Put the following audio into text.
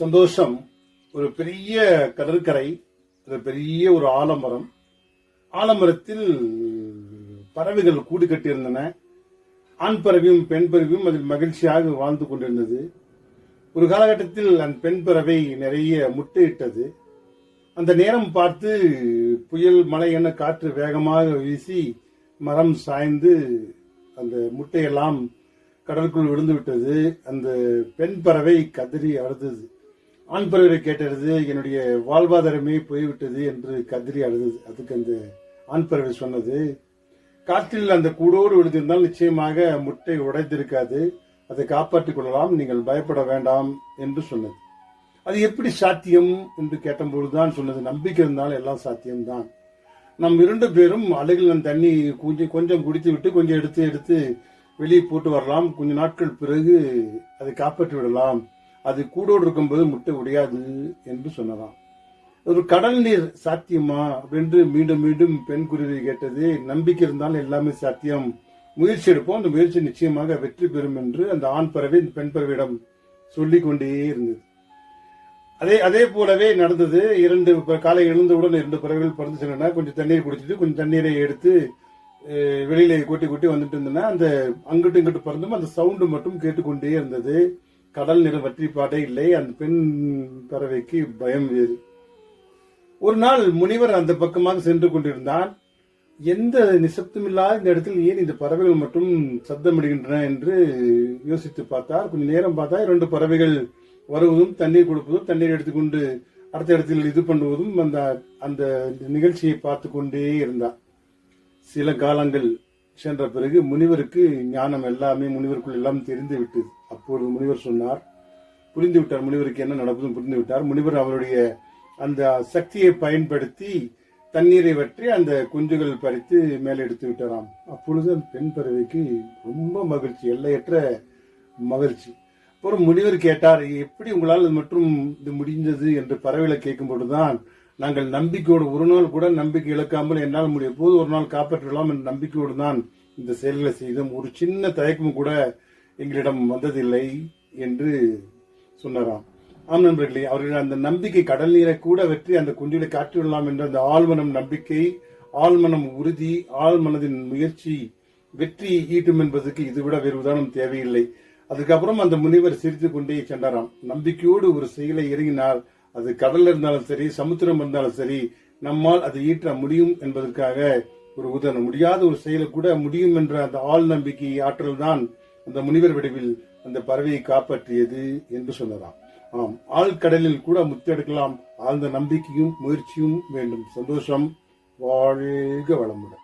சந்தோஷம். ஒரு பெரிய கடற்கரை ஒரு பெரிய ஒரு ஆலமரம். ஆலமரத்தில் பறவைகள் கூடு கட்டியிருந்தன. ஆண் பறவையும் பெண் பறவையும் அதில் மகிழ்ச்சியாக வாழ்ந்து கொண்டிருந்தது. ஒரு காலகட்டத்தில் அந்த பெண் பறவை நிறைய முட்டையிட்டது. அந்த நேரம் பார்த்து புயல் மழை என காற்று வேகமாக வீசி மரம் சாய்ந்து அந்த முட்டையெல்லாம் கடலுக்குள் விழுந்து விட்டது. அந்த பெண் பறவை கதறி அழுதது. ஆண் பறவை கேட்டது என்னுடைய வாழ்வாதாரமே போய்விட்டது என்று கதறி அழுது அதுக்கு அந்த ஆண் பறவை சொன்னது. காற்றில் அந்த கூடோடு விழுந்திருந்தால் நிச்சயமாக முட்டை உடைத்திருக்காது அதை காப்பாற்றிக் கொள்ளலாம் நீங்கள் பயப்பட வேண்டாம் என்று சொன்னது. அது எப்படி சாத்தியம் என்று கேட்டபொழுதுதான் சொன்னது. நம்பிக்கை இருந்தால் எல்லாம் சாத்தியம்தான். நம் இரண்டு பேரும் அலைகள் தண்ணி கொஞ்சம் கொஞ்சம் குடித்து விட்டு கொஞ்சம் எடுத்து எடுத்து வெளியே போட்டு வரலாம். கொஞ்ச நாட்கள் பிறகு அதை காப்பாற்றி விடலாம். அது கூடோடு இருக்கும்போது முட்டை உடையாது என்று சொன்னதாம். ஒரு கடல் நீர் சாத்தியமா அப்படின்னு மீண்டும் மீண்டும் பெண் குருவி கேட்டது நம்பிக்கை இருந்தால் எல்லாமே சாத்தியம். முயற்சி எடுப்போம் அந்த முயற்சி நிச்சயமாக வெற்றி பெறும் என்று அந்த ஆண் பறவை இந்த பெண் பறவையிடம் சொல்லிக் கொண்டே இருந்தது. அதே அதே போலவே நடந்தது. இரண்டு ப- காலை எழுந்தவுடன் இரண்டு பறவைகள் பறந்து சென்றன. கொஞ்சம் தண்ணீர் குடிச்சிட்டு கொஞ்சம் தண்ணீரை எடுத்து வெளியில கொட்டி கொட்டி வந்துட்டு இருந்தன. அந்த அங்கிட்டு இங்கிட்டு பறந்தும் அந்த சவுண்டு மட்டும் கேட்டுக்கொண்டே இருந்தது. கடல் நிற வற்றி பாடே இல்லை அந்த பெண் பறவைக்கு பயம் வேறு. ஒரு நாள் முனிவர் அந்த பக்கமாக சென்று கொண்டிருந்தான். எந்த நிசப்தமில்லாத இந்த இடத்தில் ஏன் இந்த பறவைகள் மட்டும் சத்தமிடுகின்றன என்று யோசித்து பார்த்தார். கொஞ்ச நேரம் பார்த்தா இரண்டு பறவைகள் வருவதும் தண்ணீர் கொடுப்பதும் தண்ணீர் எடுத்துக்கொண்டு அடுத்த இடத்தில் இது பண்ணுவதும் அந்த அந்த நிகழ்ச்சியை பார்த்து கொண்டே இருந்தார். சில காலங்கள் சென்ற பிறகு முனிவருக்கு ஞானம் எல்லாமே முனிவருக்குள் எல்லாம் தெரிந்து விட்டது. அப்பொழுது முனிவர் சொன்னார் புரிந்து விட்டார் முனிவருக்கு என்ன நடப்பதும் புரிந்து விட்டார் முனிவர் அவருடைய அந்த சக்தியை பயன்படுத்தி தண்ணீரை வற்றி அந்த குஞ்சுகள் பறித்து மேலே எடுத்து விட்டாராம். அப்பொழுது அந்த பெண் பறவைக்கு ரொம்ப மகிழ்ச்சி எல்லையற்ற மகிழ்ச்சி. அப்புறம் முனிவர் கேட்டார் எப்படி உங்களால் இது மற்றும் இது முடிந்தது என்று பறவைகளை கேட்கும்போது தான் நாங்கள் நம்பிக்கையோடு ஒரு நாள் கூட நம்பிக்கை இழக்காமல் என்னால் முடிய போது ஒரு நாள் காப்பாற்றலாம் என்ற நம்பிக்கையோடு தான் இந்த செயல்களை செய்தோம். ஒரு சின்ன தயக்கமும் கூட எங்களிடம் வந்ததில்லை என்று சொன்னாராம். ஆம் நண்பர்களே அவர்கள் அந்த நம்பிக்கை கடல் நீரை கூட வெற்றி அந்த குஞ்சுகளை காட்டிவிடலாம் என்ற அந்த ஆழ்மனம் நம்பிக்கை ஆழ்மனம் உறுதி ஆழ்மனதின் முயற்சி வெற்றி ஈட்டும் என்பதற்கு இதுவிட வேறு உதாரணம் தேவையில்லை. அதுக்கப்புறம் அந்த முனிவர் சிரித்துக் கொண்டே சென்றாராம். நம்பிக்கையோடு ஒரு செயலை இறங்கினால் அது கடல் இருந்தாலும் சரி சமுத்திரம் இருந்தாலும் சரி நம்மால் அதை ஈற்ற முடியும் என்பதற்காக ஒரு உதாரணம். முடியாத ஒரு செயலை கூட முடியும் என்ற அந்த ஆள் நம்பிக்கை ஆற்றல் தான் அந்த முனிவர் விடவில் அந்த பறவையை காப்பாற்றியது என்று சொன்னதாம் ஆம் ஆழ்கடலில் கூட முத்தெடுக்கலாம். ஆழ்ந்த நம்பிக்கையும் முயற்சியும் வேண்டும். சந்தோஷம். வாழ்க வளமுடன்.